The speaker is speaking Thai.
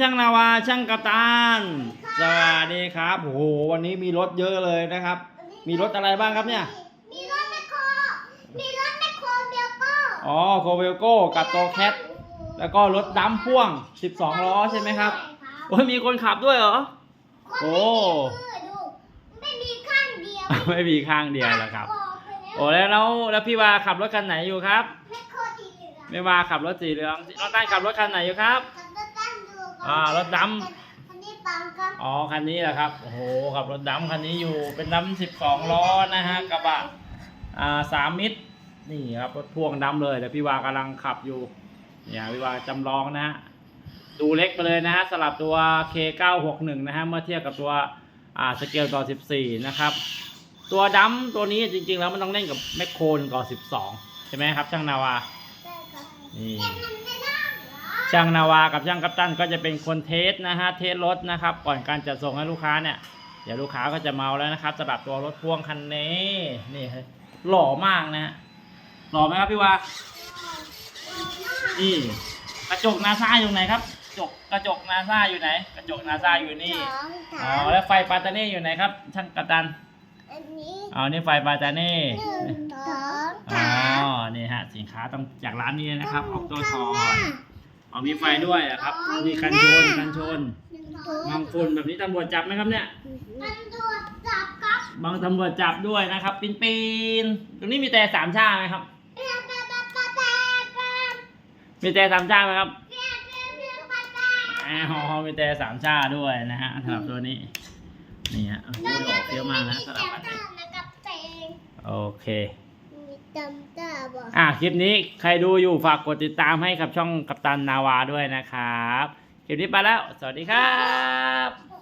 ช่างนาวาช่างกัปตันสวัสดีครับโอ้โหวันนี้มีรถเยอะเลยนะครับ มีรถอะไรบ้างครับเนี่ย มีรถแมคโครมีรถแมคโครเบลโก้อ๋อโคเวลโก้กับโตแคทแล้วก็รถดัมพ่วง 12 ล้อใช่ไหมครับโอ้ยมีคนขับด้วยเหรอโอ้ดูไม่มีข้างเดียวไม่มีข้างเดียวเหรอครับออกไปแล้วโอ้แล้วแล้วแล้วพี่วาขับรถคันไหนอยู่ครับแมคโครสีเหลืองไม่วาขับรถสีเหลืองน้องตั้นขับรถคันไหนอยู่ครับ อ่ารถดำคันนี้ปังครับอ๋อคันนี้แหละครับโอ้โหขับรถดำคันนี้อยู่เป็นดำ12ล้อนะฮะกระบะอ่าสามมิตรนี่ครับรถพ่วงดำเลยแต่พี่วากำลังขับอยู่เนี่ยพี่วาจำลองนะฮะดูเล็กไปเลยนะฮะสลับตัว K961 นะฮะเมื่อเทียบกับตัวอ่าสเกลต่อ 14 นะครับ ตัวดำตัวนี้จริงๆ แล้วมันต้องเล่นกับแมคโครก่อ 12 ใช่ไหมครับช่างนาวา ใช่ครับนี่ แต่มันไม่ได้เหรอ ช่างนาวากับช่างกัปตันก็จะเป็นคนเทสนะฮะเทสรถนะครับ ก่อนการจะส่งให้ลูกค้าเนี่ยเดี๋ยวลูกค้าก็จะเมาแล้วนะครับสำหรับตัวรถพ่วงคันนี้นี่เฮ้ยหล่อมากนะฮะหล่อไหมครับพี่วานี่กระจกนาซาอยู่ไหนครับกระจกกระจกนาซาอยู่ไหน กระจกนาซาอยู่นี่สองอ๋สาอมแล้วไฟปาตาเน่อยู่ไหนครับ ช่างกัปตันอันนี้อ๋อนี่ไฟปาตาเน่หนึ่งสองอ๋อสามนี่ฮะสินค้าต้องจากร้านนี้นะครับออกตัวทอข้างหน้าอ๋อมีไฟด้วยอะครับ มีกันชนกันชนหนึ่งสองบางคนแบบนี้ตำรวจจับไหมครับเนี่ยมันตรวจจับครับบางตำรวจจับด้วยนะครับปีนปีนๆตรงนี้มีแต่สามชาไหมครับแป๊บแป๊บแป๊บแป๊บแป๊บแป๊บมีแต่สามชาไหมครับแป๊บแป๊บแป๊บแป๊บแป๊บอ๋อมีแต่สามชาด้วยนะฮะสำหรับตัวนี้นี่ฮะโอ้โหหล่อเฟี้ยวมากนะสำหรับอันนี้นะครับเตงโอเคมี จำได้บอกอะคลิปนี้ใครดูอยู่ฝากกดติดตามให้กับช่องกัปตันนาวาด้วยนะครับ คลิปนี้ไปแล้ว สวัสดีครับ